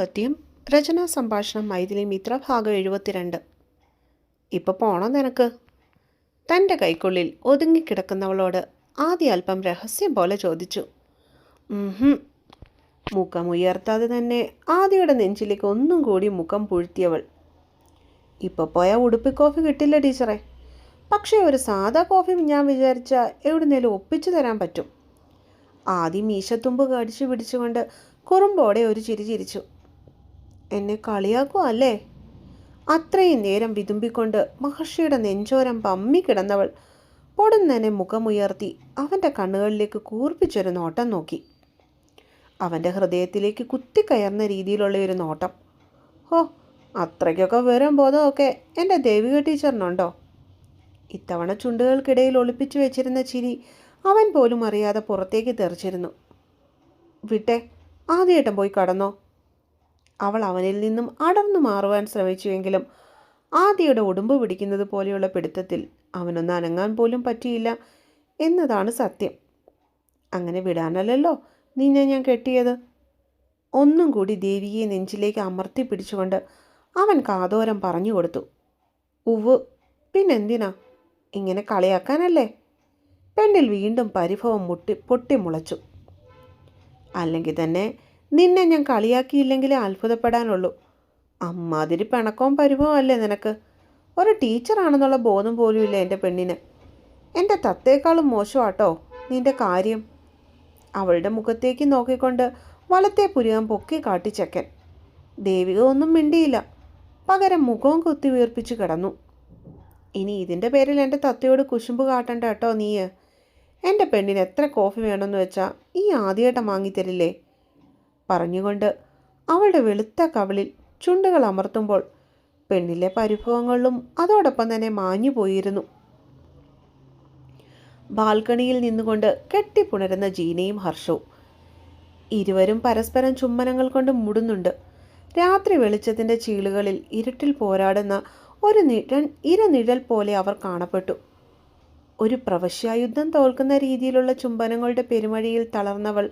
ദാമ്പത്യം രചനാ സംഭാഷണം മൈഥിലി മിത്ര ഭാഗം എഴുപത്തിരണ്ട്. ഇപ്പോൾ പോണോ നിനക്ക്. തന്റെ കൈക്കുള്ളിൽ ഒതുങ്ങിക്കിടക്കുന്നവളോട് ആദ്യ അല്പം രഹസ്യം പോലെ ചോദിച്ചു. മുഖമുയർത്താതെ തന്നെ ആദ്യയുടെ നെഞ്ചിലേക്ക് ഒന്നും കൂടി മുഖം പുഴ്ത്തിയവൾ. ഇപ്പോൾ പോയാൽ ഉടുപ്പി കോഫി കിട്ടില്ല ടീച്ചറെ. പക്ഷേ ഒരു സാധാ കോഫി ഞാൻ വിചാരിച്ച എവിടുന്നേലും ഒപ്പിച്ചു തരാൻ പറ്റും. ആദ്യം മീശത്തുമ്പ് കടിച്ചു പിടിച്ചുകൊണ്ട് കുറുമ്പോടെ ഒരു ചിരി ചിരിച്ചു. എന്നെ കളിയാക്കുക അല്ലേ അത്രയും നേരം വിതുമ്പിക്കൊണ്ട് മഹർഷിയുടെ നെഞ്ചോരം പമ്മി കിടന്നവൾ പൊടുന്നനെ മുഖമുയർത്തി അവന്റെ കണ്ണുകളിലേക്ക് കൂർപ്പിച്ചൊരു നോട്ടം നോക്കി. അവന്റെ ഹൃദയത്തിലേക്ക് കുത്തിക്കയർന്ന രീതിയിലുള്ള ഒരു നോട്ടം. ഓ അത്രയ്ക്കൊക്കെ വരും ബോധമൊക്കെ എന്റെ ദേവിക ടീച്ചറിനുണ്ടോ? ഇത്തവണ ചുണ്ടുകൾക്കിടയിൽ ഒളിപ്പിച്ചു വെച്ചിരുന്ന ചിരി അവൻ പോലും അറിയാതെ പുറത്തേക്ക് തെറിച്ചിരുന്നു. വിട്ടെ ആദ്യമായിട്ടും പോയി കടന്നോ? അവൾ അവനിൽ നിന്നും അടർന്നു മാറുവാൻ ശ്രമിച്ചുവെങ്കിലും ആദിയുടെ ഉടുമ്പ് പിടിക്കുന്നത് പോലെയുള്ള പിടുത്തത്തിൽ അവനൊന്ന് അനങ്ങാൻ പോലും പറ്റിയില്ല എന്നതാണ് സത്യം. അങ്ങനെ വിടാനല്ലല്ലോ നിന്നെ ഞാൻ കെട്ടിയത്. ഒന്നും കൂടി ദേവിയെ നെഞ്ചിലേക്ക് അമർത്തി പിടിച്ചുകൊണ്ട് അവൻ കാതോരം പറഞ്ഞു കൊടുത്തു. ഉവ് പിന്നെന്തിനാ? ഇങ്ങനെ കളിയാക്കാനല്ലേ? പെണ്ണിൽ വീണ്ടും പരിഭവം മുട്ടി പൊട്ടിമുളച്ചു. അല്ലെങ്കിൽ തന്നെ നിന്നെ ഞാൻ കളിയാക്കിയില്ലെങ്കിലേ അത്ഭുതപ്പെടാനുള്ളൂ. അമ്മാതിരി പിണക്കവും പരിഭവം അല്ലേ നിനക്ക്? ഒരു ടീച്ചറാണെന്നുള്ള ബോധം പോലുമില്ല എന്റെ പെണ്ണിന്? എന്റെ തത്തേക്കാളും മോശമാട്ടോ നിന്റെ കാര്യം. അവളുടെ മുഖത്തേക്ക് നോക്കിക്കൊണ്ട് വലത്തെ പുരുകം പൊക്കി കാട്ടിച്ചക്കൻ ദേവിക ഒന്നും മിണ്ടിയില്ല. പകരം മുഖവും കുത്തി വീർപ്പിച്ച് കിടന്നു. ഇനി ഇതിന്റെ പേരിൽ എന്റെ തത്തയോട് കുശുമ്പ് കാട്ടണ്ട കേട്ടോ നീ എന്റെ പെണ്ണിന് എത്ര കോഫി വേണമെന്ന് വെച്ചാൽ ഈ ആദ്യമായിട്ട് വാങ്ങിത്തരില്ലേ? പറഞ്ഞുകൊണ്ട് അവളുടെ വെളുത്ത കവളിൽ ചുണ്ടുകൾ അമർത്തുമ്പോൾ പെണ്ണിലെ പരിഭവങ്ങളിലും അതോടൊപ്പം തന്നെ മാഞ്ഞു പോയിരുന്നു. ബാൽക്കണിയിൽ നിന്നുകൊണ്ട് കെട്ടിപ്പുണരുന്ന ജീനയും ഹർഷവും ഇരുവരും പരസ്പരം ചുംബനങ്ങൾ കൊണ്ട് മുടുന്നുണ്ട്. രാത്രി വെളിച്ചത്തിന്റെ ചീളുകളിൽ ഇരുട്ടിൽ പോരാടുന്ന ഒരു നിഴൽ ഇരനിഴൽ പോലെ അവർ കാണപ്പെട്ടു. ഒരു പ്രവശ്യായുദ്ധം തോൽക്കുന്ന രീതിയിലുള്ള ചുംബനങ്ങളുടെ പെരുമഴയിൽ തളർന്നവൾ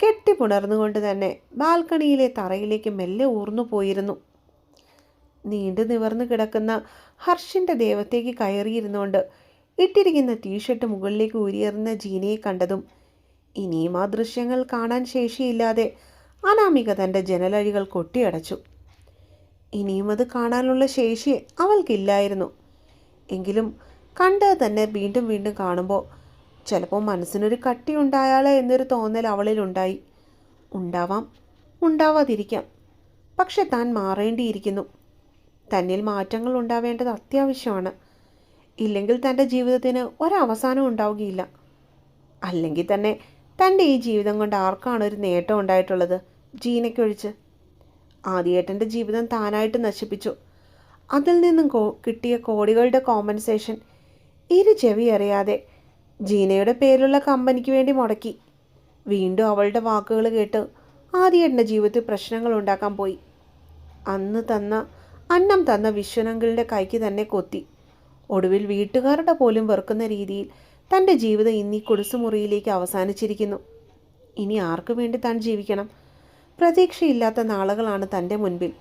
കെട്ടിപ്പുണർന്നുകൊണ്ട് തന്നെ ബാൽക്കണിയിലെ തറയിലേക്ക് മെല്ലെ ഊർന്നു പോയിരുന്നു. നീണ്ടു നിവർന്നു കിടക്കുന്ന ഹർഷിന്റെ ദേവത്തേക്ക് കയറിയിരുന്നുകൊണ്ട് ഇട്ടിരിക്കുന്ന ടീഷർട്ട് മുകളിലേക്ക് ഊരിയെറിഞ്ഞ ജീനയെ കണ്ടതും ഇനിയും ആ ദൃശ്യങ്ങൾ കാണാൻ ശേഷിയില്ലാതെ അനാമിക തന്റെ ജനലഴികൾ കൊട്ടിയടച്ചു. ഇനിയും അത് കാണാനുള്ള ശേഷി അവൾക്കില്ലായിരുന്നു. എങ്കിലും കണ്ടത് തന്നെ വീണ്ടും വീണ്ടും കാണുമ്പോൾ ചിലപ്പോൾ മനസ്സിനൊരു കട്ടി ഉണ്ടായാലേ എന്നൊരു തോന്നൽ അവളിലുണ്ടായി. ഉണ്ടാവാം ഉണ്ടാവാതിരിക്കാം. പക്ഷെ താൻ മാറേണ്ടിയിരിക്കുന്നു. തന്നിൽ മാറ്റങ്ങൾ ഉണ്ടാവേണ്ടത് അത്യാവശ്യമാണ്. ഇല്ലെങ്കിൽ തന്റെ ജീവിതത്തിന് ഒരവസാനം ഉണ്ടാവുകയില്ല. അല്ലെങ്കിൽ തന്നെ തന്റെ ഈ ജീവിതം കൊണ്ട് ആർക്കാണ് ഒരു നേട്ടം ഉണ്ടായിട്ടുള്ളത്? ജീനയ്ക്കൊഴിച്ച്. ആദ്യേട്ടന്റെ ജീവിതം താനായിട്ട് നശിപ്പിച്ചു. അതിൽ നിന്നും കിട്ടിയ കോടികളുടെ കോമ്പൻസേഷൻ ഇരു ചെവി അറിയാതെ ജീനയുടെ പേരിലുള്ള കമ്പനിക്ക് വേണ്ടി മുടക്കി. വീണ്ടും അവളുടെ വാക്കുകൾ കേട്ട് ആദ്യേട്ടന്റെ ജീവിതത്തിൽ പ്രശ്നങ്ങൾ ഉണ്ടാക്കാൻ പോയി. അന്ന് തന്ന അന്നം തന്ന വിശ്വനങ്കിളിന്റെ കൈക്ക് തന്നെ കൊത്തി. ഒടുവിൽ വീട്ടുകാരുടെ പോലും വെറുക്കുന്ന രീതിയിൽ തന്റെ ജീവിതം ഇന്നീ കുടിസുമുറിയിലേക്ക് അവസാനിച്ചിരിക്കുന്നു. ഇനി ആർക്കു വേണ്ടി താൻ ജീവിക്കണം? പ്രതീക്ഷയില്ലാത്ത നാളുകളാണ് തന്റെ മുൻപിൽ.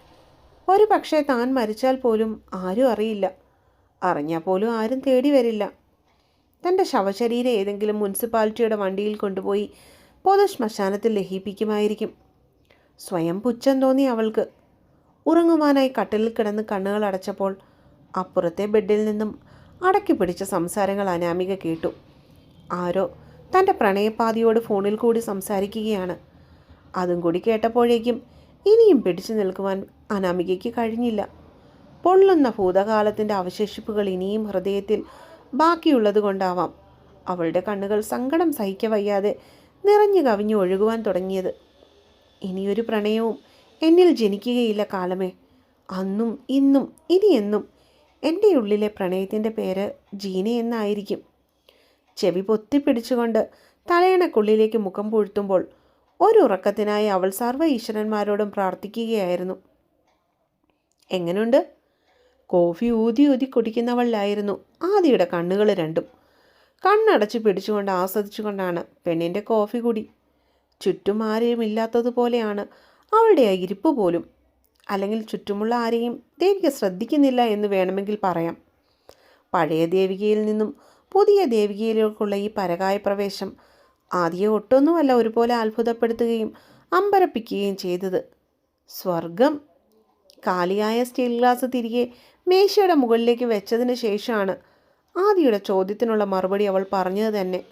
ഒരു പക്ഷേ താൻ മരിച്ചാൽ പോലും ആരും അറിയില്ല. അറിഞ്ഞാൽ പോലും ആരും തേടി വരില്ല. തന്റെ ശവശരീരം ഏതെങ്കിലും മുനിസിപ്പാലിറ്റിയുടെ വണ്ടിയിൽ കൊണ്ടുപോയി പൊതു ശ്മശാനത്തിൽ ലഹിപ്പിക്കുമായിരിക്കും. സ്വയം പുച്ഛം തോന്നി അവൾക്ക്. ഉറങ്ങുവാനായി കട്ടിലിൽ കിടന്ന് കണ്ണുകൾ അടച്ചപ്പോൾ അപ്പുറത്തെ ബെഡിൽ നിന്നും അടക്കി പിടിച്ച സംസാരങ്ങൾ അനാമിക കേട്ടു. ആരോ തന്റെ പ്രണയപാതിയോട് ഫോണിൽ കൂടി സംസാരിക്കുകയാണ്. അതും കൂടി കേട്ടപ്പോഴേക്കും ഇനിയും പിടിച്ചു നിൽക്കുവാൻ അനാമികയ്ക്ക് കഴിഞ്ഞില്ല. പൊള്ളുന്ന ഭൂതകാലത്തിന്റെ അവശേഷിപ്പുകൾ ഇനിയും ഹൃദയത്തിൽ ബാക്കിയുള്ളത് കൊണ്ടാവാം. അവളുടെ കണ്ണുകൾ സങ്കടം സഹിക്കവയ്യാതെ നിറഞ്ഞു കവിഞ്ഞു ഒഴുകുവാൻ തുടങ്ങിയത്. ഇനിയൊരു പ്രണയവും എന്നിൽ ജനിക്കുകയില്ല കാലമേ. അന്നും ഇന്നും ഇനിയെന്നും എന്റെ ഉള്ളിലെ പ്രണയത്തിന്റെ പേര് ജീന എന്നായിരിക്കും. ചെവി പൊത്തിപ്പിടിച്ചുകൊണ്ട് തലയണക്കുള്ളിലേക്ക് മുഖം പൂഴ്ത്തുമ്പോൾ ഒരു ഉറക്കത്തിനായി അവൾ സർവ ഈശ്വരന്മാരോടും പ്രാർത്ഥിക്കുകയായിരുന്നു. എങ്ങനെയുണ്ട് കോഫി ഊതി ഊതി കുടിക്കുന്നവളിലായിരുന്നു ആദിയുടെ കണ്ണുകൾ രണ്ടും. കണ്ണടച്ച് പിടിച്ചുകൊണ്ട് ആസ്വദിച്ചുകൊണ്ടാണ് പെണ്ണിന്റെ കോഫി കുടി. ചുറ്റും ആരെയും ഇല്ലാത്തതുപോലെയാണ് അവളുടെ ആ ഇരിപ്പ് പോലും. അല്ലെങ്കിൽ ചുറ്റുമുള്ള ആരെയും ദേവിക ശ്രദ്ധിക്കുന്നില്ല എന്ന് വേണമെങ്കിൽ പറയാം. പഴയ ദേവികയിൽ നിന്നും പുതിയ ദേവികയിലേക്കുള്ള ഈ പരകായ പ്രവേശം ആദ്യം ഒട്ടൊന്നുമല്ല ഒരുപോലെ അത്ഭുതപ്പെടുത്തുകയും അമ്പരപ്പിക്കുകയും ചെയ്തത്. സ്വർഗം കാലിയായ സ്റ്റീൽ ഗ്ലാസ് തിരികെ മേശയുടെ മുകളിലേക്ക് വെച്ചതിന് ശേഷമാണ് ആദിയുടെ ചോദ്യത്തിനുള്ള മറുപടി അവൾ പറഞ്ഞത് തന്നെ.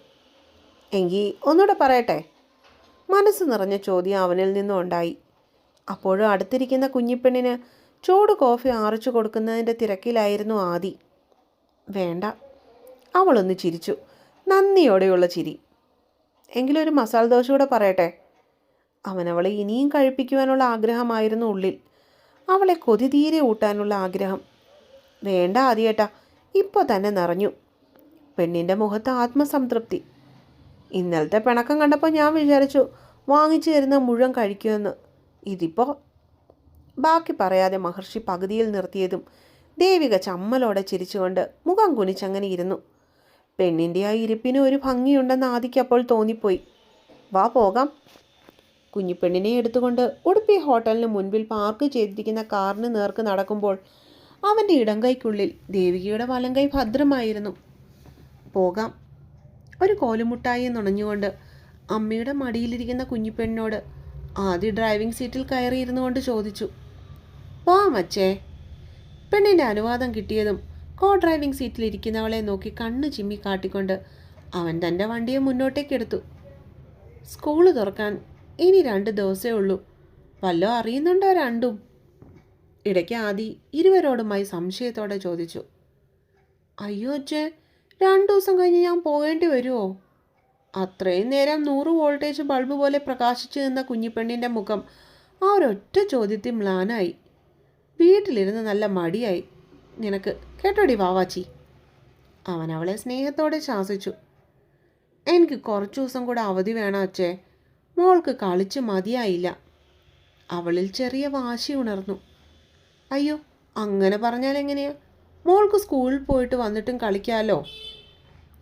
എങ്കിൽ ഒന്നുകൂടെ പറയട്ടെ? മനസ്സ് നിറഞ്ഞ ചോദ്യം അവനിൽ നിന്നും ഉണ്ടായി അപ്പോഴും അടുത്തിരിക്കുന്ന കുഞ്ഞിപ്പെണ്ണിന് ചൂട് കോഫി ആറിച്ചു കൊടുക്കുന്നതിന്റെ തിരക്കിലായിരുന്നു ആദി. വേണ്ട. അവളൊന്ന് ചിരിച്ചു. നന്ദിയോടെയുള്ള ചിരി. എങ്കിലും ഒരു മസാല ദോശ കൂടെ പറയട്ടെ? അവനവളെ ഇനിയും കഴിപ്പിക്കുവാനുള്ള ആഗ്രഹമായിരുന്നു ഉള്ളിൽ. അവളെ കൊതി തീരെ ഊട്ടാനുള്ള ആഗ്രഹം. വേണ്ട ആദ്യേട്ടാ ഇപ്പോൾ തന്നെ നിറഞ്ഞു. പെണ്ണിന്റെ മുഖത്ത് ആത്മസംതൃപ്തി. ഇന്നലത്തെ പിണക്കം കണ്ടപ്പോൾ ഞാൻ വിചാരിച്ചു വാങ്ങിച്ചു തരുന്ന മുഴുവൻ കഴിക്കുമെന്ന്. ഇതിപ്പോൾ ബാക്കി പറയാതെ മഹർഷി പകുതിയിൽ നിർത്തിയതും ദേവിക ചമ്മലോടെ ചിരിച്ചുകൊണ്ട് മുഖം കുനിച്ചങ്ങനെ ഇരുന്നു. പെണ്ണിന്റെ ആ ഇരിപ്പിന് ഒരു ഭംഗിയുണ്ടെന്ന് ആദിക്കപ്പോൾ തോന്നിപ്പോയി. വാ പോകാം. കുഞ്ഞിപ്പെണ്ണിനെ എടുത്തുകൊണ്ട് ഉടുപ്പി ഹോട്ടലിന് മുൻപിൽ പാർക്ക് ചെയ്തിരിക്കുന്ന കാറിന് നേർക്ക് നടക്കുമ്പോൾ അവന്റെ ഇടം കൈക്കുള്ളിൽ ദേവികയുടെ വലം കൈ ഭദ്രമായിരുന്നു. പോകാം. ഒരു കോലുമുട്ടായി നുണഞ്ഞുകൊണ്ട് അമ്മയുടെ മടിയിലിരിക്കുന്ന കുഞ്ഞിപ്പെണ്ണോട് ആദ്യ ഡ്രൈവിംഗ് സീറ്റിൽ കയറിയിരുന്നു കൊണ്ട് ചോദിച്ചു വാ മച്ചേ. പെണ്ണിന്റെ അനുവാദം കിട്ടിയതും കോ ഡ്രൈവിംഗ് സീറ്റിലിരിക്കുന്നവളെ നോക്കി കണ്ണ് ചിമ്മി കാട്ടിക്കൊണ്ട് അവൻ തന്റെ വണ്ടിയെ മുന്നോട്ടേക്കെടുത്തു സ്കൂൾ തുറക്കാൻ ഇനി രണ്ട് ദിവസമേ ഉള്ളൂ. വല്ലോ അറിയുന്നുണ്ടോ രണ്ടും? ഇടയ്ക്ക് ആദി ഇരുവരോടുമായി സംശയത്തോടെ ചോദിച്ചു അയ്യോ അച്ഛേ രണ്ടു ദിവസം കഴിഞ്ഞ് ഞാൻ പോകേണ്ടി വരുമോ അത്രയും നേരം നൂറ് വോൾട്ടേജ് ബൾബ് പോലെ പ്രകാശിച്ചു നിന്ന കുഞ്ഞിപ്പെണ്ണിന്റെ മുഖം ആ ഒരൊറ്റ ചോദ്യത്തിൽ മ്ലാനായി. വീട്ടിലിരുന്ന് നല്ല മടിയായി. നിനക്ക് കേട്ടോടി വാവാച്ചി? അവൻ അവളെ സ്നേഹത്തോടെ ശാസിച്ചു. എനിക്ക് കുറച്ചു ദിവസം കൂടെ അവധി വേണം അച്ഛേ. മോൾക്ക് കളിച്ച് മതിയായില്ല. അവളിൽ ചെറിയ വാശി ഉണർന്നു. അയ്യോ അങ്ങനെ പറഞ്ഞാൽ എങ്ങനെയാ? മോൾക്ക് സ്കൂളിൽ പോയിട്ട് വന്നിട്ടും കളിക്കാമല്ലോ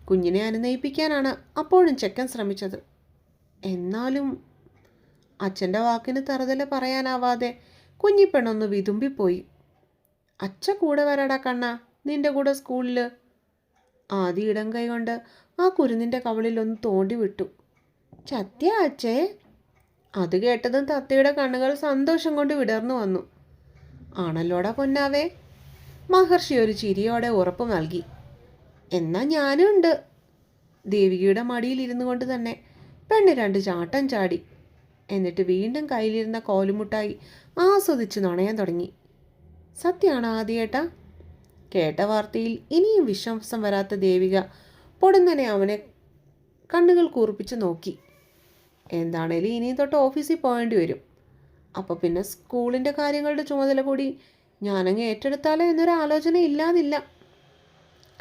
കുഞ്ഞിനെ അനുനയിപ്പിക്കാനാണ് അപ്പോഴും ചെക്കൻ ശ്രമിച്ചത്. എന്നാലും അച്ഛന്റെ വാക്കിന് തറുതല പറയാനാവാതെ കുഞ്ഞിപ്പെണ്ണൊന്ന് വിതുമ്പിപ്പോയി. അച്ഛ കൂടെ വരാടാ കണ്ണ നിന്റെ കൂടെ സ്കൂളിൽ ആദ്യ ഇടം കൈ കൊണ്ട് ആ കുരുന്നിന്റെ കവളിൽ ഒന്ന് തോണ്ടി വിട്ടു. ചത്യ അച്ഛേ. അത് കേട്ടതും തത്തയുടെ കണ്ണുകൾ സന്തോഷം കൊണ്ട് വിടർന്നു വന്നു. ആണല്ലോടാ പൊന്നാവേ? മഹർഷി ഒരു ചിരിയോടെ ഉറപ്പ് നൽകി. എന്നാ ഞാനും ഉണ്ട്. ദേവികയുടെ മടിയിൽ ഇരുന്നു കൊണ്ട് തന്നെ പെണ്ണ് രണ്ട് ചാട്ടം ചാടി. എന്നിട്ട് വീണ്ടും കയ്യിലിരുന്ന കോലുമുട്ടായി ആസ്വദിച്ച് നുണയാൻ തുടങ്ങി. സത്യമാണ് ആദ്യേട്ടാ. കേട്ട വാർത്തയിൽ ഇനിയും വിശ്വാസം വരാത്ത ദേവിക പൊടുന്നനെ അവനെ കണ്ണുകൾ കൂർപ്പിച്ച് നോക്കി. എന്താണേലും ഇനിയും തൊട്ട് ഓഫീസിൽ പോകേണ്ടി വരും. അപ്പോൾ പിന്നെ സ്കൂളിന്റെ കാര്യങ്ങളുടെ ചുമതല കൂടി ഞാനങ്ങ് ഏറ്റെടുത്താലോ എന്നൊരു ആലോചന ഇല്ലാതില്ല.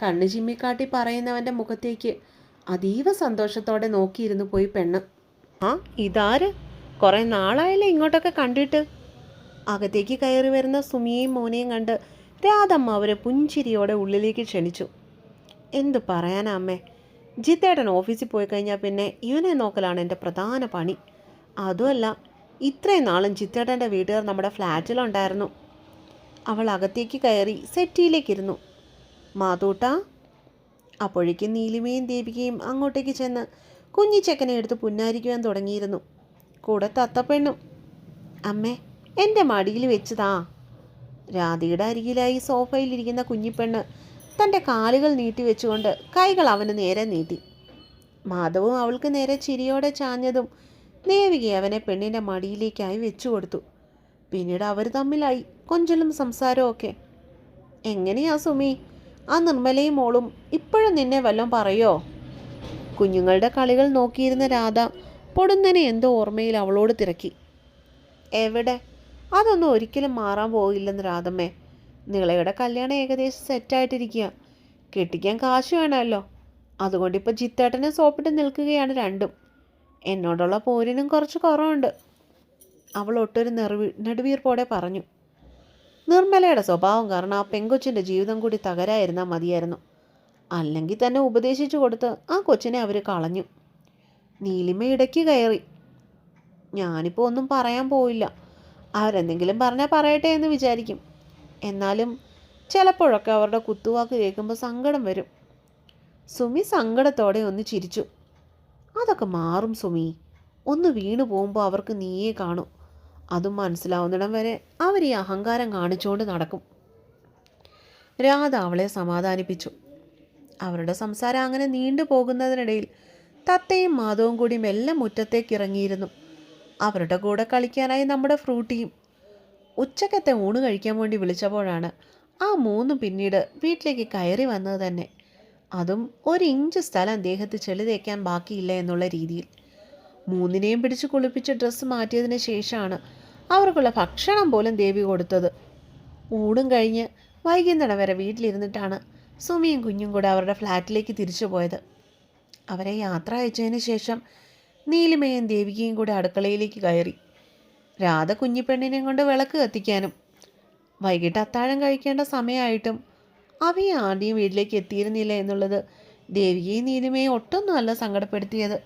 കണ്ണ് ചിമ്മിക്കാട്ടി പറയുന്നവന്റെ മുഖത്തേക്ക് അതീവ സന്തോഷത്തോടെ നോക്കിയിരുന്നു പോയി പെണ്ണ്. ആ ഇതാര്? കുറേ നാളായല്ലേ ഇങ്ങോട്ടൊക്കെ കണ്ടിട്ട്? അകത്തേക്ക് കയറി വരുന്ന സുമിയെയും മോനെയും കണ്ട് രാധമ്മ അവരെ പുഞ്ചിരിയോടെ ഉള്ളിലേക്ക് ക്ഷണിച്ചു. എന്തു പറയാനാ അമ്മേ? ജിത്തേട്ടൻ ഓഫീസിൽ പോയി കഴിഞ്ഞാൽ പിന്നെ ഇവനെ നോക്കലാണ് എന്റെ പ്രധാന പണി. അതുമല്ല ഇത്രയും നാളും ചിത്രേട്ടന്റെ വീട്ടുകാർ നമ്മുടെ ഫ്ലാറ്റിലുണ്ടായിരുന്നു. അവൾ അകത്തേക്ക് കയറി സെറ്റിയിലേക്കിരുന്നു. മാതൂട്ട അപ്പോഴേക്കും നീലിമയും ദേവികയും അങ്ങോട്ടേക്ക് ചെന്ന് കുഞ്ഞിച്ചക്കനെ എടുത്ത് പുന്നാരിക്കുവാൻ തുടങ്ങിയിരുന്നു. കൂടെ തത്തപ്പെണ്ണും അമ്മേ എന്റെ മടിയിൽ വെച്ചതാ. രാധയുടെ അരികിലായി സോഫയിലിരിക്കുന്ന കുഞ്ഞിപ്പെണ്ണ് തന്റെ കാലുകൾ നീട്ടി വെച്ചുകൊണ്ട് കൈകൾ അവന് നേരെ നീട്ടി. മാധവും അവൾക്ക് നേരെ ചിരിയോടെ ചാഞ്ഞതും ദേവിക അവനെ പെണ്ണിന്റെ മടിയിലേക്കായി വെച്ചു കൊടുത്തു പിന്നീട് അവർ തമ്മിലായി. കൊഞ്ചലും സംസാരവും ഒക്കെ. എങ്ങനെയാ സുമി? ആ നിർമ്മലയും മോളും ഇപ്പോഴും നിന്നെ വല്ലതും പറയോ? കുഞ്ഞുങ്ങളുടെ കളികൾ നോക്കിയിരുന്ന രാധ പൊടുന്നനെ എന്തോ ഓർമ്മയിൽ അവളോട് തിരക്കി. എവിടെ? അതൊന്നും ഒരിക്കലും മാറാൻ പോകില്ലെന്ന് രാധമ്മേ. നിളയുടെ കല്യാണം ഏകദേശം സെറ്റായിട്ടിരിക്കുക കെട്ടിക്കാൻ കാശ് വേണമല്ലോ. അതുകൊണ്ട് ഇപ്പോൾ ജിത്തേട്ടനെ സോപ്പിട്ട് നിൽക്കുകയാണ് രണ്ടും. എന്നോടുള്ള പോരിനും കുറച്ച് കുറവുണ്ട്. അവൾ ഒട്ടൊരു നെറുവി നെടുവീർപ്പോടെ പറഞ്ഞു. നിർമ്മലയുടെ സ്വഭാവം കാരണം ആ പെങ്കൊച്ചിന്റെ ജീവിതം കൂടി തകരായിരുന്നാൽ മതിയായിരുന്നു. അല്ലെങ്കിൽ തന്നെ ഉപദേശിച്ചു കൊടുത്ത് ആ കൊച്ചിനെ അവർ കളഞ്ഞു. നീലിമ ഇടയ്ക്ക് കയറി. ഞാനിപ്പോൾ ഒന്നും പറയാൻ പോയില്ല അവരെന്തെങ്കിലും പറഞ്ഞാൽ പറയട്ടെ എന്ന് വിചാരിക്കും. എന്നാലും ചിലപ്പോഴൊക്കെ അവരുടെ കുത്തുവാക്ക് കേൾക്കുമ്പോൾ സങ്കടം വരും. സുമി സങ്കടത്തോടെ ഒന്ന് ചിരിച്ചു. അതൊക്കെ മാറും സുമി. ഒന്ന് വീണു പോകുമ്പോൾ അവർക്ക് നീയെ കാണും. അതും മനസ്സിലാവുന്നിടം വരെ അവർ ഈ അഹങ്കാരം കാണിച്ചുകൊണ്ട് നടക്കും. രാധ അവളെ സമാധാനിപ്പിച്ചു. അവരുടെ സംസാരം അങ്ങനെ നീണ്ടു പോകുന്നതിനിടയിൽ തത്തയും മാധവും കൂടി മെല്ലെ മുറ്റത്തേക്ക് ഇറങ്ങിയിരുന്നു അവരുടെ കൂടെ കളിക്കാനായി നമ്മുടെ ഫ്രൂട്ടിയും ഉച്ചക്കത്തെ ഊണ് കഴിക്കാൻ വേണ്ടി വിളിച്ചപ്പോഴാണ് ആ മൂന്നും പിന്നീട് വീട്ടിലേക്ക് കയറി വന്നത് തന്നെ. അതും ഒരു ഇഞ്ച് സ്ഥലം ദേഹത്ത് ചെളി തേക്കാൻ ബാക്കിയില്ല എന്നുള്ള രീതിയിൽ. മൂന്നിനെയും പിടിച്ച് കുളിപ്പിച്ച് ഡ്രസ്സ് മാറ്റിയതിന് ശേഷമാണ് അവർക്കുള്ള ഭക്ഷണം പോലും ദേവി കൊടുത്തത്. ഊടും കഴിഞ്ഞ് വൈകുന്നേരം വരെ വീട്ടിലിരുന്നിട്ടാണ് സുമിയും കുഞ്ഞും കൂടെ അവരുടെ ഫ്ലാറ്റിലേക്ക് തിരിച്ചു പോയത്. അവരെ യാത്ര അയച്ചതിന് ശേഷം നീലിമയും ദേവികയും കൂടെ അടുക്കളയിലേക്ക് കയറി. രാധ കുഞ്ഞിപ്പെണ്ണിനെയും കൊണ്ട് വിളക്ക് കത്തിക്കാനും വൈകിട്ട് അത്താഴം കഴിക്കേണ്ട സമയമായിട്ടും അവയെ ആദ്യം വീട്ടിലേക്ക് എത്തിയിരുന്നില്ല എന്നുള്ളത് ദേവിയെ നീലിമയെ ഒട്ടൊന്നും അല്ല സങ്കടപ്പെടുത്തിയത്.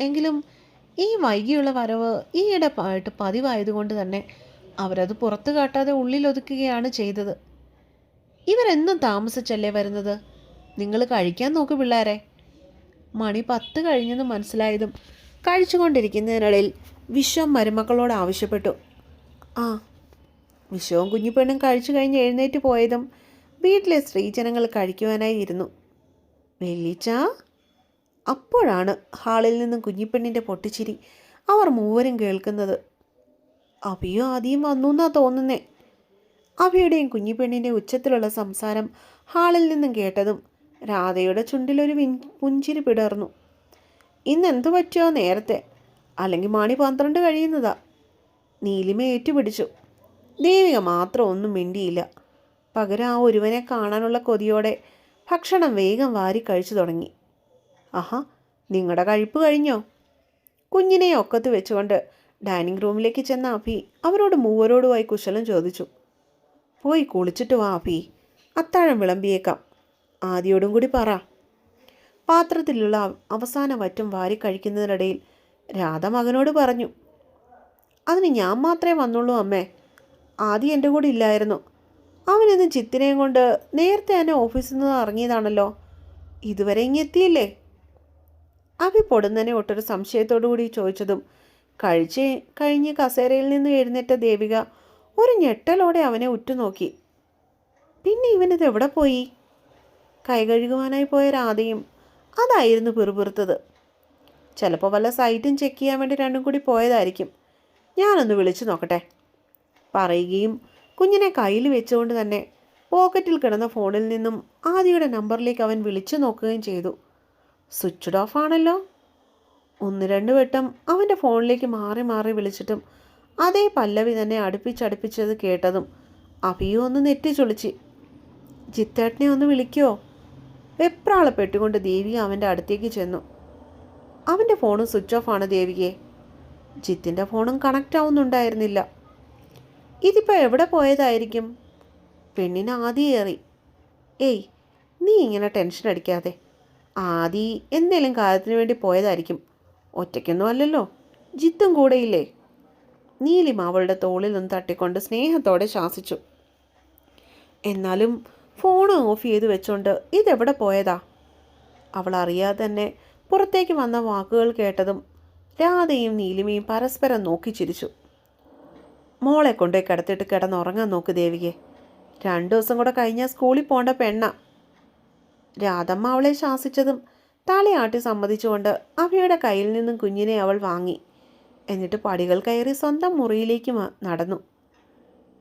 എങ്കിലും ഈ വൈകിയുള്ള വരവ് ഈയിടെ ആയിട്ട് പതിവായതുകൊണ്ട് തന്നെ അവരത് പുറത്തു കാട്ടാതെ ഉള്ളിലൊതുക്കുകയാണ് ചെയ്തത്. ഇവരെന്നും താമസിച്ചല്ലേ വരുന്നത്? നിങ്ങൾ കഴിക്കാൻ നോക്ക് പിള്ളേരെ. മണി പത്ത് കഴിഞ്ഞെന്ന് മനസ്സിലായതും കഴിച്ചുകൊണ്ടിരിക്കുന്നതിനിടയിൽ വിശ്വം മരുമക്കളോട് ആവശ്യപ്പെട്ടു. ആ വിശ്വവും കുഞ്ഞിപ്പെണ്ണും കഴിച്ചു കഴിഞ്ഞ് എഴുന്നേറ്റ് പോയതും വീട്ടിലെ സ്ത്രീജനങ്ങൾ കഴിക്കുവാനായി ഇരുന്നു. വെള്ളിച്ച അപ്പോഴാണ് ഹാളിൽ നിന്നും കുഞ്ഞിപ്പെണ്ണിന്റെ പൊട്ടിച്ചിരി അവർ മൂവരും കേൾക്കുന്നത്. അഭിയോ ആദ്യം വന്നു എന്നാ തോന്നുന്നേ. അഭിയുടെയും കുഞ്ഞിപ്പെണ്ണിന്റെ ഉച്ചത്തിലുള്ള സംസാരം ഹാളിൽ നിന്നും കേട്ടതും രാധയുടെ ചുണ്ടിലൊരു വിൻ പുഞ്ചിരി പിടർന്നു. ഇന്ന് എന്തു പറ്റിയോ നേരത്തെ? അല്ലെങ്കിൽ മണി പന്ത്രണ്ട് കഴിയുന്നതാ? നീലിമ ഏറ്റുപിടിച്ചു. ദേവിക മാത്രം ഒന്നും മിണ്ടിയില്ല. പകരം ആ ഒരുവനെ കാണാനുള്ള കൊതിയോടെ ഭക്ഷണം വേഗം വാരി കഴിച്ചു തുടങ്ങി. ആഹാ നിങ്ങളുടെ കഴിപ്പ് കഴിഞ്ഞോ? കുഞ്ഞിനെ ഒക്കത്ത് വെച്ചുകൊണ്ട് ഡൈനിങ് റൂമിലേക്ക് ചെന്ന അഭി അവരോട് മൂവരോടുമായി കുശലം ചോദിച്ചു. പോയി കുളിച്ചിട്ട് വാ അഭി അത്താഴം വിളമ്പിയേക്കാം. ആദ്യോടും കൂടി പറ. പാത്രത്തിലുള്ള അവസാന വറ്റും വാരി കഴിക്കുന്നതിനിടയിൽ രാധ മകനോട് പറഞ്ഞു അതിന് ഞാൻ മാത്രമേ വന്നുള്ളൂ അമ്മേ. ആദ്യം എന്റെ കൂടെ ഇല്ലായിരുന്നു. അവനിന്ന് ചിത്തിനെയും കൊണ്ട് നേരത്തെ തന്നെ ഓഫീസിൽ നിന്ന് ഇറങ്ങിയതാണല്ലോ. ഇതുവരെ ഇങ്ങെത്തിയില്ലേ അഭി പൊടുന്നനെ ഒട്ടൊരു സംശയത്തോടു കൂടി ചോദിച്ചതും കഴിച്ച് കഴിഞ്ഞ് കസേരയിൽ നിന്ന് എഴുന്നേറ്റ ദേവിക ഒരു ഞെട്ടലോടെ അവനെ ഉറ്റുനോക്കി. പിന്നെ ഇവനിത് എവിടെ പോയി? കൈ കഴുകുവാനായി പോയ രാധയും അതായിരുന്നു പിറുപിറുത്തത്. ചിലപ്പോൾ വല്ല സൈറ്റും ചെക്ക് ചെയ്യാൻ വേണ്ടി രണ്ടും കൂടി പോയതായിരിക്കും. ഞാനൊന്ന് വിളിച്ചു നോക്കട്ടെ. പറയുകയും കുഞ്ഞിനെ കയ്യിൽ വെച്ചുകൊണ്ട് തന്നെ പോക്കറ്റിൽ കിടന്ന ഫോണിൽ നിന്നും ആദിയുടെ നമ്പറിലേക്ക് അവൻ വിളിച്ചു നോക്കുകയും ചെയ്തു. സ്വിച്ച്ഡ് ഓഫ് ആണല്ലോ. ഒന്ന് രണ്ട് വട്ടം അവന്റെ ഫോണിലേക്ക് മാറി മാറി വിളിച്ചിട്ടും അതേ പല്ലവി തന്നെ അടുപ്പിച്ചടുപ്പിച്ചത് കേട്ടതും അഭിയോ ഒന്ന് നെറ്റി ചൊളിച്ച് ജിത്തേട്ടനെ ഒന്ന് വിളിക്കുമോ വെപ്രാളപ്പെട്ടുകൊണ്ട് ദേവിക അവന്റെ അടുത്തേക്ക് ചെന്നു. അവന്റെ ഫോണും സ്വിച്ച് ഓഫ് ആണ് ദേവികയെ ജിത്തിന്റെ ഫോണും കണക്റ്റ് ആവുന്നുണ്ടായിരുന്നില്ല. ഇതിപ്പോൾ എവിടെ പോയതായിരിക്കും? പെണ്ണിന് ആദി ഏറി. ഏയ് നീ ഇങ്ങനെ ടെൻഷൻ അടിക്കാതെ. ആദി എന്തേലും കാര്യത്തിന് വേണ്ടി പോയതായിരിക്കും. ഒറ്റയ്ക്കൊന്നും അല്ലല്ലോ. ജിത്തും കൂടെയില്ലേ? നീലിമ അവളുടെ തോളിൽ നിന്ന് തട്ടിക്കൊണ്ട് സ്നേഹത്തോടെ ശാസിച്ചു. എന്നാലും ഫോൺ ഓഫ് ചെയ്ത് വെച്ചോണ്ട് ഇതെവിടെ പോയതാ? അവൾ അറിയാതെ തന്നെ പുറത്തേക്ക് വന്ന വാക്കുകൾ കേട്ടതും രാധയും നീലിമയും പരസ്പരം നോക്കി ചിരിച്ചു. മോളെ കൊണ്ടുപോയി കിടത്തിട്ട് കിടന്നുറങ്ങാൻ നോക്ക് ദേവികെ രണ്ടു ദിവസം കൂടെ കഴിഞ്ഞാൽ സ്കൂളിൽ പോകേണ്ട പെണ്ണ. രാധമ്മ അവളെ ശാസിച്ചതും തലയാട്ടി സമ്മതിച്ചുകൊണ്ട് അവയുടെ കയ്യിൽ നിന്നും കുഞ്ഞിനെ അവൾ വാങ്ങി. എന്നിട്ട് പടികൾ കയറി സ്വന്തം മുറിയിലേക്ക് നടന്നു.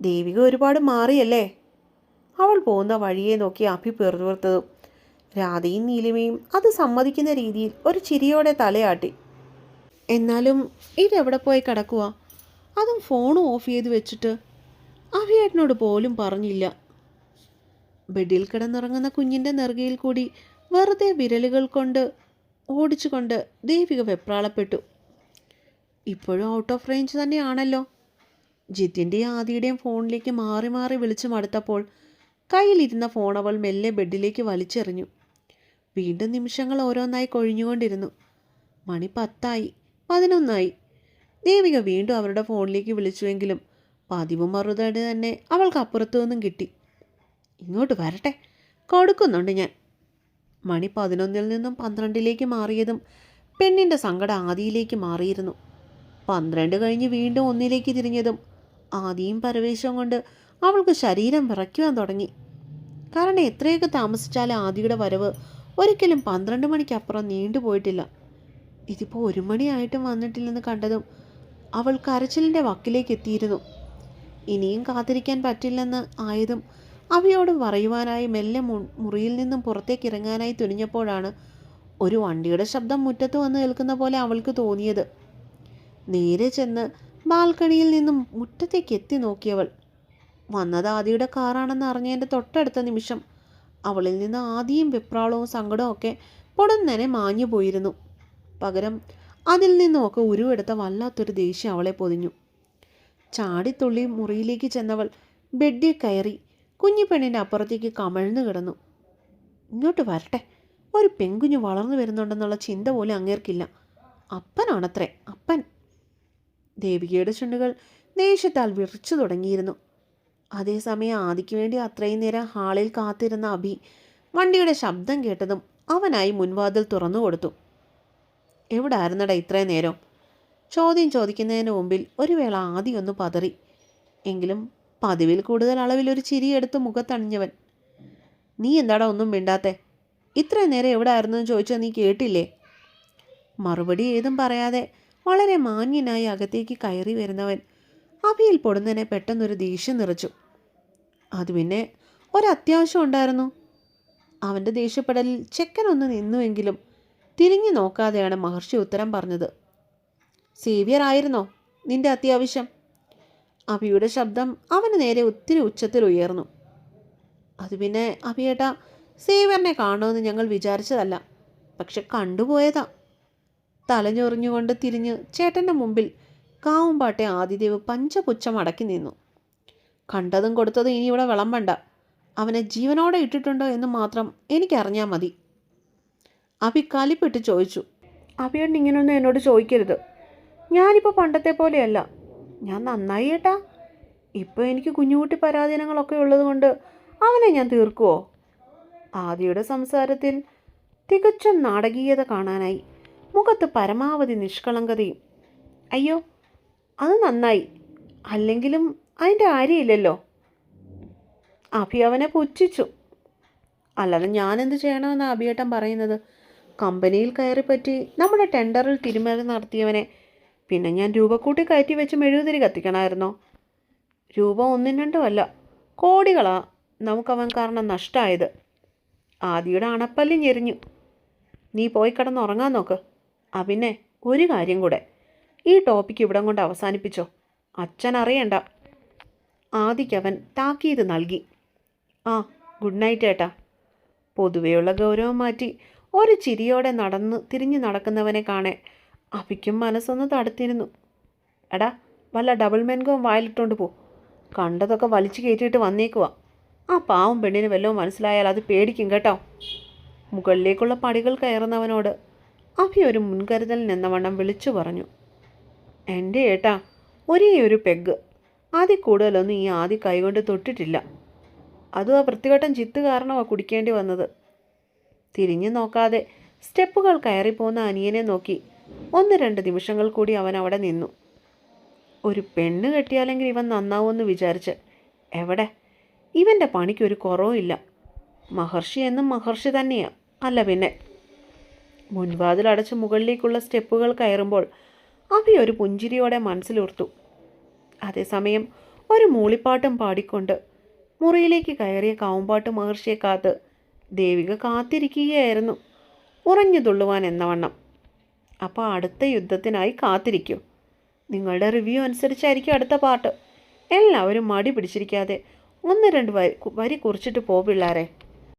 ദേവിക ഒരുപാട് മാറിയല്ലേ? അവൾ പോകുന്ന വഴിയെ നോക്കി അഭി പെറുപെറുത്തതും രാധയും നീലിമയും അത് സമ്മതിക്കുന്ന രീതിയിൽ ഒരു ചിരിയോടെ തലയാട്ടി. എന്നാലും ഇതെവിടെ പോയി കിടക്കുക അതും ഫോൺ ഓഫ് ചെയ്ത് വെച്ചിട്ട് അഭിയേട്ടനോട് പോലും പറഞ്ഞില്ല. ബെഡിൽ കിടന്നുറങ്ങുന്ന കുഞ്ഞിന്റെ നെറുകയിൽ കൂടി വെറുതെ വിരലുകൾ കൊണ്ട് ഓടിച്ചുകൊണ്ട് ദേവിക വെപ്രാളപ്പെട്ടു. ഇപ്പോഴും ഔട്ട് ഓഫ് റേഞ്ച് തന്നെയാണല്ലോ. ജിത്തിന്റെയും ആദിയുടെയും ഫോണിലേക്ക് മാറി മാറി വിളിച്ചു മടുത്തപ്പോൾ കയ്യിലിരുന്ന ഫോൺ അവൾ മെല്ലെ ബെഡിലേക്ക് വലിച്ചെറിഞ്ഞു. വീണ്ടും നിമിഷങ്ങൾ ഓരോന്നായി കൊഴിഞ്ഞുകൊണ്ടിരുന്നു. മണി പത്തായി പതിനൊന്നായി. ദേവിക വീണ്ടും അവരുടെ ഫോണിലേക്ക് വിളിച്ചുവെങ്കിലും പതിവ് മറുതടി തന്നെ അവൾക്ക് അപ്പുറത്തു നിന്നും കിട്ടി. ഇങ്ങോട്ട് വരട്ടെ കൊടുക്കുന്നുണ്ട് ഞാൻ. മണി പതിനൊന്നിൽ നിന്നും പന്ത്രണ്ടിലേക്ക് മാറിയതും പെണ്ണിന്റെ സങ്കടം ആദിയിലേക്ക് മാറിയിരുന്നു. പന്ത്രണ്ട് കഴിഞ്ഞ് വീണ്ടും ഒന്നിലേക്ക് തിരിഞ്ഞതും ആദിയും പരവേശവും കൊണ്ട് അവൾക്ക് ശരീരം വിറയ്ക്കുവാൻ തുടങ്ങി. കാരണം എത്രയൊക്കെ താമസിച്ചാലും ആദിയുടെ വരവ് ഒരിക്കലും പന്ത്രണ്ട് മണിക്കപ്പുറം നീണ്ടുപോയിട്ടില്ല. ഇതിപ്പോൾ ഒരു മണിയായിട്ടും വന്നിട്ടില്ലെന്ന് കണ്ടതും അവൾ കരച്ചിലിന്റെ വക്കിലേക്ക് എത്തിയിരുന്നു ഇനിയും കാത്തിരിക്കാൻ പറ്റില്ലെന്ന് ആയതും അവയോട് പറയുവാനായി മെല്ലെ മുറിയിൽ നിന്നും പുറത്തേക്ക് ഇറങ്ങാനായി തുനിഞ്ഞപ്പോഴാണ് ഒരു വണ്ടിയുടെ ശബ്ദം മുറ്റത്ത് വന്ന് കേൾക്കുന്ന പോലെ അവൾക്ക് തോന്നിയത്. നേരെ ചെന്ന് ബാൽക്കണിയിൽ നിന്നും മുറ്റത്തേക്ക് എത്തി നോക്കിയവൾ. വന്നത് ആദിയുടെ കാറാണെന്ന് അറിഞ്ഞതിന്റെ തൊട്ടടുത്ത നിമിഷം അവളിൽ നിന്ന് ആദിയും വെപ്രാളവും സങ്കടവും ഒക്കെ പൊടുന്നനെ മാഞ്ഞു പോയിരുന്നു പകരം അതിൽ നിന്നുമൊക്കെ ഉരുവെടുത്ത വല്ലാത്തൊരു ദേഷ്യം അവളെ പൊതിഞ്ഞു. ചാടിത്തുള്ളി മുറിയിലേക്ക് ചെന്നവൾ ബെഡിൽ കയറി കുഞ്ഞിപ്പെണ്ണിന്റെ അപ്പുറത്തേക്ക് കമഴ്ന്നു കിടന്നു. ഇങ്ങോട്ട് വരട്ടെ. ഒരു പെൺകുഞ്ഞ് വളർന്നു വരുന്നുണ്ടെന്നുള്ള ചിന്ത പോലും അങ്ങേർക്കില്ല. അപ്പനാണത്രേ അപ്പൻ. ദേവികയുടെ ചുണ്ടുകൾ ദേഷ്യത്താൽ വിറച്ചു തുടങ്ങിയിരുന്നു. അതേസമയം ആദിക്ക് വേണ്ടി അത്രയും നേരം ഹാളിൽ കാത്തിരുന്ന അഭി വണ്ടിയുടെ ശബ്ദം കേട്ടതും അവനായി മുൻവാതിൽ തുറന്നു കൊടുത്തു. എവിടെ ആയിരുന്നടാ ഇത്രയും നേരം? ചോദ്യം ചോദിക്കുന്നതിന് മുമ്പിൽ ഒരു വേള ആദ്യം ഒന്ന് പതറി. എങ്കിലും പതിവിൽ കൂടുതൽ അളവിൽ ഒരു ചിരിയെടുത്ത് മുഖത്തണിഞ്ഞവൻ. നീ എന്താടാ ഒന്നും മിണ്ടാത്തെ? ഇത്രയും നേരം എവിടെ ആയിരുന്നു എന്ന് ചോദിച്ചാൽ നീ കേട്ടില്ലേ? മറുപടി ഏതും പറയാതെ വളരെ മാന്യനായി അകത്തേക്ക് കയറി വരുന്നവൻ അവയിൽ പൊടുന്നതിനെ പെട്ടെന്നൊരു ദേഷ്യം നിറച്ചു. അത് പിന്നെ ഒരത്യാവശ്യം ഉണ്ടായിരുന്നു? അവന്റെ ദേഷ്യപ്പെടലിൽ ചെക്കനൊന്ന് നിന്നുവെങ്കിലും തിരിഞ്ഞു നോക്കാതെയാണ് മഹർഷി ഉത്തരം പറഞ്ഞത്. സേവിയർ ആയിരുന്നോ നിന്റെ അത്യാവശ്യം? അഭിയുടെ ശബ്ദം അവന് നേരെ ഒത്തിരി ഉച്ചത്തിൽ ഉയർന്നു. അത് പിന്നെ അഭിയേട്ട സേവ്യറിനെ കാണുമെന്ന് ഞങ്ങൾ വിചാരിച്ചതല്ല പക്ഷെ കണ്ടുപോയതാ. തലഞ്ഞൊറിഞ്ഞുകൊണ്ട് തിരിഞ്ഞ് ചേട്ടന്റെ മുമ്പിൽ കാവുംപാട്ടെ ആദിദേവ് പഞ്ചപുച്ഛം അടക്കി നിന്നു. കണ്ടതും കൊടുത്തതും ഇനി ഇവിടെ വിളമ്പണ്ട. അവനെ ജീവനോടെ ഇട്ടിട്ടുണ്ടോ എന്ന് മാത്രം എനിക്കറിഞ്ഞാൽ മതി. അഭി കലിപ്പിട്ട് ചോദിച്ചു. അഭിയേട്ടൻ ഇങ്ങനൊന്നും എന്നോട് ചോദിക്കരുത്. ഞാനിപ്പോൾ പണ്ടത്തെ പോലെയല്ല. ഞാൻ നന്നായി ഏട്ടാ. ഇപ്പോൾ എനിക്ക് കുഞ്ഞുകുട്ടി പരാധീനങ്ങളൊക്കെ ഉള്ളതുകൊണ്ട് അവനെ ഞാൻ തീർക്കുമോ ആദിയുടെ സംസാരത്തിൽ തികച്ചും നാടകീയത കാണാനായി. മുഖത്ത് പരമാവധി നിഷ്കളങ്കതയും. അയ്യോ അത് നന്നായി. അല്ലെങ്കിലും അതിന്റെ ആരെയില്ലല്ലോ അഭി അവനെ പുച്ഛിച്ചു. അല്ലാതെ ഞാനെന്ത് ചെയ്യണമെന്ന് അഭിയേട്ടൻ പറയുന്നത്? കമ്പനിയിൽ കയറി പറ്റി നമ്മുടെ ടെൻഡറിൽ തിരുമറി നടത്തിയവനെ പിന്നെ ഞാൻ രൂപക്കൂട്ടി കയറ്റി വെച്ച് മെഴുകുതിരി കത്തിക്കണമായിരുന്നോ. രൂപ ഒന്നും രണ്ടും അല്ല കോടികളാ നമുക്കവൻ കാരണം നഷ്ടമായത് ആദിയുടെ അണപ്പല്ലി ഞെരിഞ്ഞു. നീ പോയി കിടന്നുറങ്ങാൻ നോക്ക്. ആ പിന്നെ ഒരു കാര്യം കൂടെ. ഈ ടോപ്പിക്ക് ഇവിടം കൊണ്ട് അവസാനിപ്പിച്ചോ? അച്ഛൻ അറിയണ്ട. ആദിക്കവൻ താക്കീത് നൽകി. ആ ഗുഡ് നൈറ്റ് ഏട്ടാ. പൊതുവെയുള്ള ഗൗരവം മാറ്റി ഒരു ചിരിയോടെ നടന്ന് തിരിഞ്ഞു നടക്കുന്നവനെ കാണെ. അഭിക്കും മനസ്സൊന്ന് തടുത്തിരുന്നു. എടാ വല്ല ഡബിൾ മെൻകവും വായിലിട്ടുകൊണ്ട് പോ. കണ്ടതൊക്കെ വലിച്ചു കയറ്റിയിട്ട് വന്നേക്കുവാ. ആ പാവം പെണ്ണിന് വല്ലതും മനസ്സിലായാൽ അത് പേടിക്കും കേട്ടോ. മുകളിലേക്കുള്ള പടികൾ കയറുന്നവനോട് അഭി ഒരു മുൻകരുതൽ നിന്നവണ്ണം വിളിച്ചു പറഞ്ഞു. എന്റെ ഏട്ടാ ഒരേ ഒരു പെഗ്. ആദ്യ കൂടുതലൊന്നും ഈ ആദ്യ കൈകൊണ്ട് തൊട്ടിട്ടില്ല. അതും ആ വൃത്തികെട്ടൻ ചിത്ത് കാരണമാണ് കുടിക്കേണ്ടി വന്നത്. തിരിഞ്ഞു നോക്കാതെ സ്റ്റെപ്പുകൾ കയറിപ്പോന്ന അനിയനെ നോക്കി ഒന്ന് രണ്ട് നിമിഷങ്ങൾ കൂടി അവൻ അവിടെ നിന്നു. ഒരു പെണ്ണ് കെട്ടിയാലെങ്കിൽ ഇവൻ നന്നാവുമെന്ന് വിചാരിച്ച് എവിടെ? ഇവന്റെ പണിക്കൊരു കുറവുമില്ല മഹർഷി എന്നും മഹർഷി തന്നെയാണ് അല്ല പിന്നെ. മുൻവാതിൽ അടച്ച് മുകളിലേക്കുള്ള സ്റ്റെപ്പുകൾ കയറുമ്പോൾ അഭി ഒരു പുഞ്ചിരിയോടെ മനസ്സിലോർത്തു. അതേസമയം ഒരു മൂളിപ്പാട്ടും പാടിക്കൊണ്ട് മുറിയിലേക്ക് കയറിയ കാവുമ്പാട്ട് മഹർഷിയെ കാത്ത് ദേവിക കാത്തിരിക്കുകയായിരുന്നു. ഉറഞ്ഞു തുള്ളുവാൻ എന്നവണ്ണം. അപ്പോൾ അടുത്ത യുദ്ധത്തിനായി കാത്തിരിക്കൂ. നിങ്ങളുടെ റിവ്യൂ അനുസരിച്ചായിരിക്കും അടുത്ത പാട്ട്. എല്ലാവരും മടി പിടിച്ചിരിക്കാതെ ഒന്ന് രണ്ട് വരി വരി കുറിച്ചിട്ട് പോ പിള്ളാരെ.